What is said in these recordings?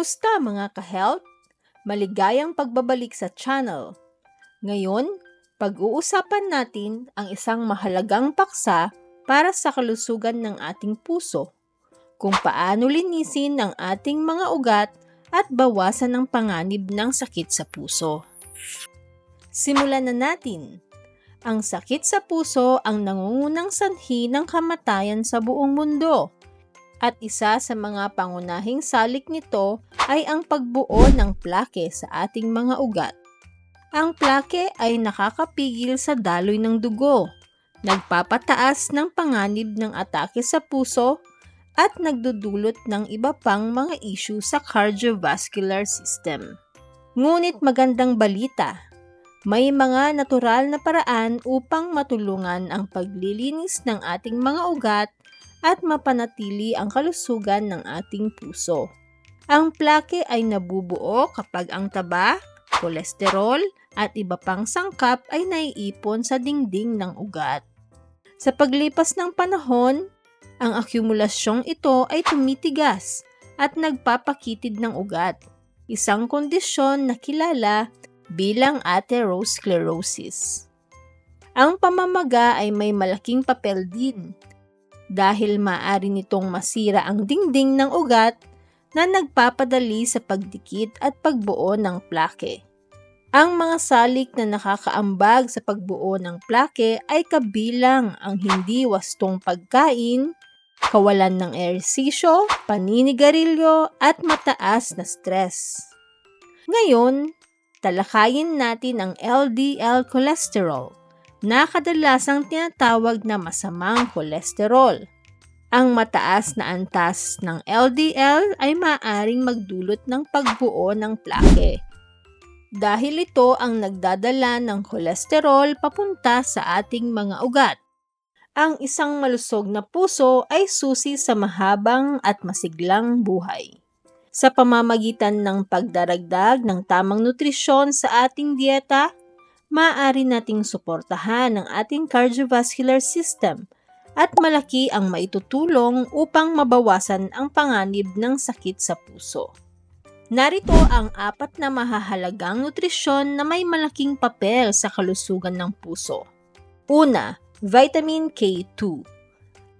Kamusta mga ka-health? Maligayang pagbabalik sa channel. Ngayon, pag-uusapan natin ang isang mahalagang paksa para sa kalusugan ng ating puso. Kung paano linisin ang ating mga ugat at bawasan ang panganib ng sakit sa puso. Simulan na natin. Ang sakit sa puso ang nangungunang sanhi ng kamatayan sa buong mundo at isa sa mga pangunahing salik nito ay ang pagbuo ng plake sa ating mga ugat. Ang plake ay nakakapigil sa daloy ng dugo, nagpapataas ng panganib ng atake sa puso, at nagdudulot ng iba pang mga issue sa cardiovascular system. Ngunit magandang balita, may mga natural na paraan upang matulungan ang paglilinis ng ating mga ugat at mapanatili ang kalusugan ng ating puso. Ang plake ay nabubuo kapag ang taba, kolesterol, at iba pang sangkap ay naiipon sa dingding ng ugat. Sa paglipas ng panahon, ang akumulasyong ito ay tumitigas at nagpapakitid ng ugat, isang kondisyon na kilala bilang atherosclerosis. Ang pamamaga ay may malaking papel din dahil maaari nitong masira ang dingding ng ugat na nagpapadali sa pagdikit at pagbuo ng plake. Ang mga salik na nakakaambag sa pagbuo ng plake ay kabilang ang hindi wastong pagkain, kawalan ng ehersisyo, paninigarilyo at mataas na stress. Ngayon, talakayin natin ang LDL cholesterol na kadalasang tinatawag na masamang kolesterol. Ang mataas na antas ng LDL ay maaaring magdulot ng pagbuo ng plake. Dahil ito ang nagdadala ng kolesterol papunta sa ating mga ugat. Ang isang malusog na puso ay susi sa mahabang at masiglang buhay. Sa pamamagitan ng pagdaragdag ng tamang nutrisyon sa ating dieta, maaari nating suportahan ang ating cardiovascular system at malaki ang maitutulong upang mabawasan ang panganib ng sakit sa puso. Narito ang apat na mahahalagang nutrisyon na may malaking papel sa kalusugan ng puso. Una, vitamin K2.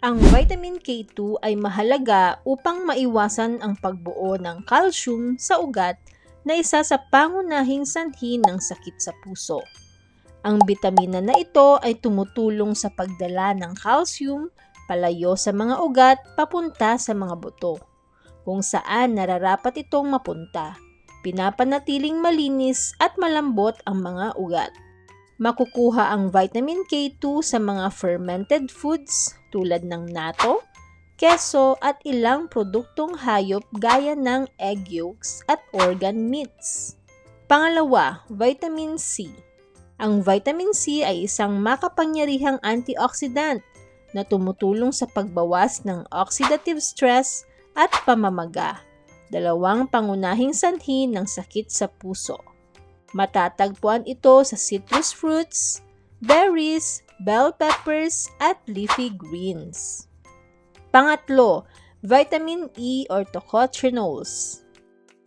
Ang vitamin K2 ay mahalaga upang maiwasan ang pagbuo ng calcium sa ugat na isa sa pangunahing sanhi ng sakit sa puso. Ang bitamina na ito ay tumutulong sa pagdala ng calcium palayo sa mga ugat papunta sa mga buto, kung saan nararapat itong mapunta. Pinapanatiling malinis at malambot ang mga ugat. Makukuha ang vitamin K2 sa mga fermented foods tulad ng nato, keso at ilang produktong hayop gaya ng egg yolks at organ meats. Pangalawa, vitamin C. Ang vitamin C ay isang makapangyarihang antioxidant na tumutulong sa pagbawas ng oxidative stress at pamamaga, dalawang pangunahing sanhi ng sakit sa puso. Matatagpuan ito sa citrus fruits, berries, bell peppers, at leafy greens. Pangatlo, vitamin E or tocotrienols.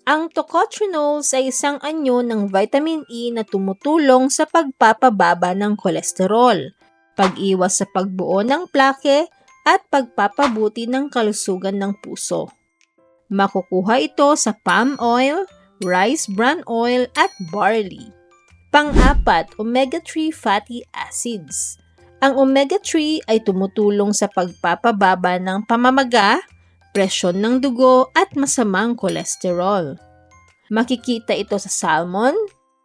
Ang tocotrienols ay isang anyo ng vitamin E na tumutulong sa pagpapababa ng kolesterol, pag-iwas sa pagbuo ng plake, at pagpapabuti ng kalusugan ng puso. Makukuha ito sa palm oil, rice bran oil, at barley. Pang-apat, omega-3 fatty acids. Ang omega-3 ay tumutulong sa pagpapababa ng pamamaga, presyon ng dugo at masamang kolesterol. Makikita ito sa salmon,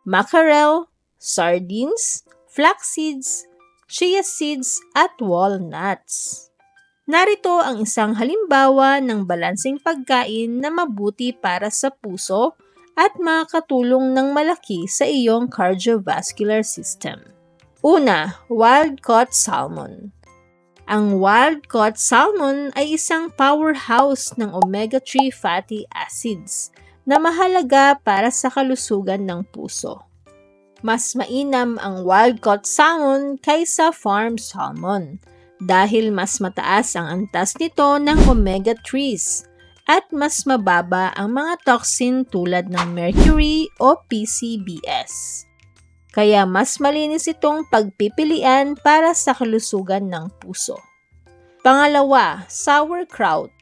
mackerel, sardines, flax seeds, chia seeds at walnuts. Narito ang isang halimbawa ng balansing pagkain na mabuti para sa puso at makakatulong ng malaki sa iyong cardiovascular system. Una, wild-caught salmon. Ang wild-caught salmon ay isang powerhouse ng omega-3 fatty acids na mahalaga para sa kalusugan ng puso. Mas mainam ang wild-caught salmon kaysa farm salmon dahil mas mataas ang antas nito ng omega-3s at mas mababa ang mga toxin tulad ng mercury o PCBS. Kaya mas malinis itong pagpipilian para sa kalusugan ng puso. Pangalawa, sauerkraut.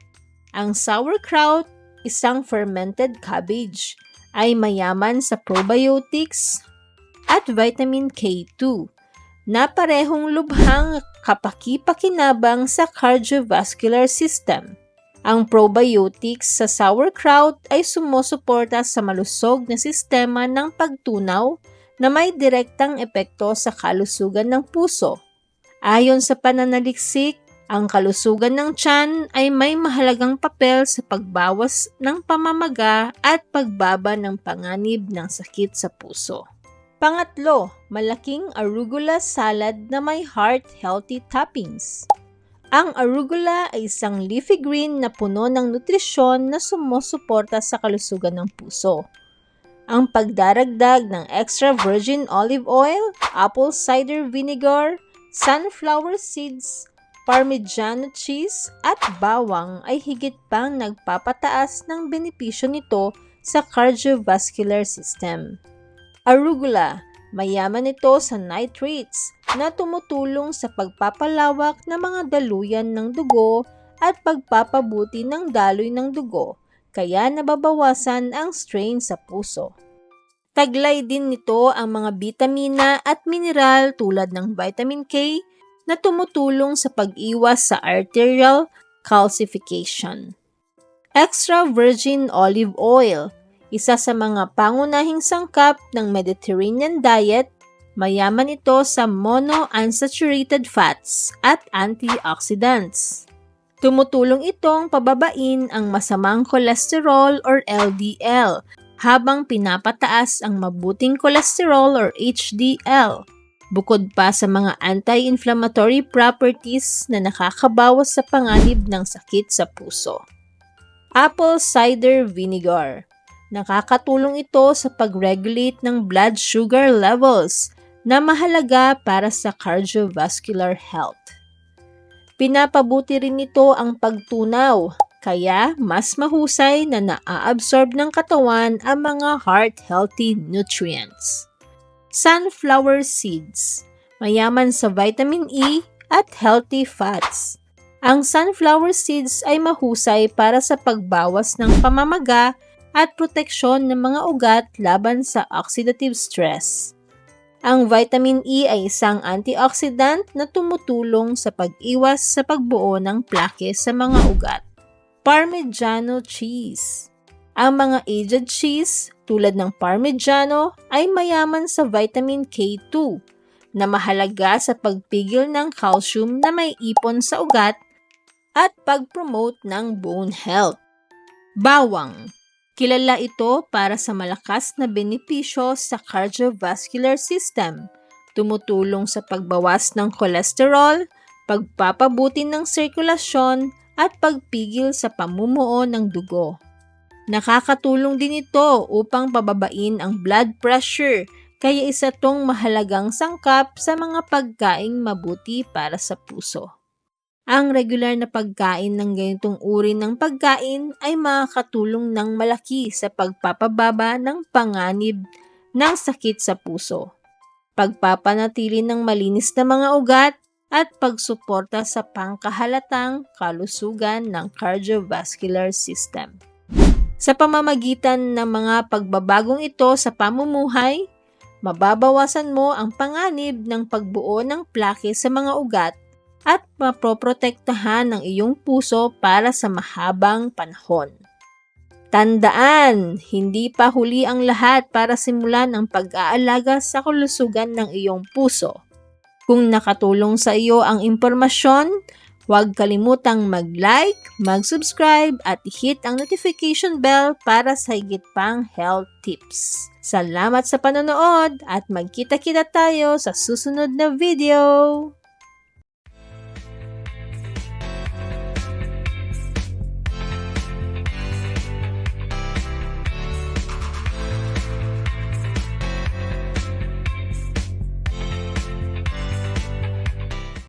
Ang sauerkraut, isang fermented cabbage, ay mayaman sa probiotics at vitamin K2 na parehong lubhang kapaki-pakinabang sa cardiovascular system. Ang probiotics sa sauerkraut ay sumusuporta sa malusog na sistema ng pagtunaw na may direktang epekto sa kalusugan ng puso. Ayon sa pananaliksik, ang kalusugan ng tiyan ay may mahalagang papel sa pagbawas ng pamamaga at pagbaba ng panganib ng sakit sa puso. Pangatlo, malaking arugula salad na may heart-healthy toppings. Ang arugula ay isang leafy green na puno ng nutrisyon na sumusuporta sa kalusugan ng puso. Ang pagdaragdag ng extra virgin olive oil, apple cider vinegar, sunflower seeds, parmigiano cheese at bawang ay higit pang nagpapataas ng benepisyo nito sa cardiovascular system. Arugula, mayaman ito sa nitrates na tumutulong sa pagpapalawak ng mga daluyan ng dugo at pagpapabuti ng daloy ng dugo, kaya nababawasan ang strain sa puso. Taglay din nito ang mga bitamina at mineral tulad ng vitamin K na tumutulong sa pag-iwas sa arterial calcification. Extra virgin olive oil isa sa mga pangunahing sangkap ng Mediterranean diet, mayaman ito sa monounsaturated fats at antioxidants. Tumutulong itong pababain ang masamang cholesterol or LDL habang pinapataas ang mabuting cholesterol or HDL. Bukod pa sa mga anti-inflammatory properties na nakakabawas sa panganib ng sakit sa puso. Apple cider vinegar Nakakatulong ito sa pag-regulate ng blood sugar levels na mahalaga para sa cardiovascular health. Pinapabuti rin ito ang pagtunaw, kaya mas mahusay na naa-absorb ng katawan ang mga heart-healthy nutrients. Sunflower seeds, mayaman sa vitamin E at healthy fats. Ang sunflower seeds ay mahusay para sa pagbawas ng pamamaga at proteksyon ng mga ugat laban sa oxidative stress. Ang vitamin E ay isang antioxidant na tumutulong sa pag-iwas sa pagbuo ng plaque sa mga ugat. Parmigiano cheese Ang mga aged cheese, tulad ng Parmigiano, ay mayaman sa vitamin K2 na mahalaga sa pagpigil ng calcium na may ipon sa ugat at pag-promote ng bone health. Bawang Kilala ito para sa malakas na benepisyo sa cardiovascular system, tumutulong sa pagbawas ng kolesterol, pagpapabuti ng sirkulasyon, at pagpigil sa pamumuo ng dugo. Nakakatulong din ito upang pababain ang blood pressure, kaya isa tong mahalagang sangkap sa mga pagkaing mabuti para sa puso. Ang regular na pagkain ng ganitong uri ng pagkain ay makakatulong ng malaki sa pagpapababa ng panganib ng sakit sa puso, pagpapanatili ng malinis na mga ugat, at pagsuporta sa pangkahalatang kalusugan ng cardiovascular system. Sa pamamagitan ng mga pagbabagong ito sa pamumuhay, mababawasan mo ang panganib ng pagbuo ng plaque sa mga ugat at mapoprotektahan ng iyong puso para sa mahabang panahon. Tandaan, hindi pa huli ang lahat para simulan ang pag-aalaga sa kalusugan ng iyong puso. Kung nakatulong sa iyo ang impormasyon, huwag kalimutang mag-like, mag-subscribe at hit ang notification bell para sa higit pang health tips. Salamat sa panonood at magkita-kita tayo sa susunod na video!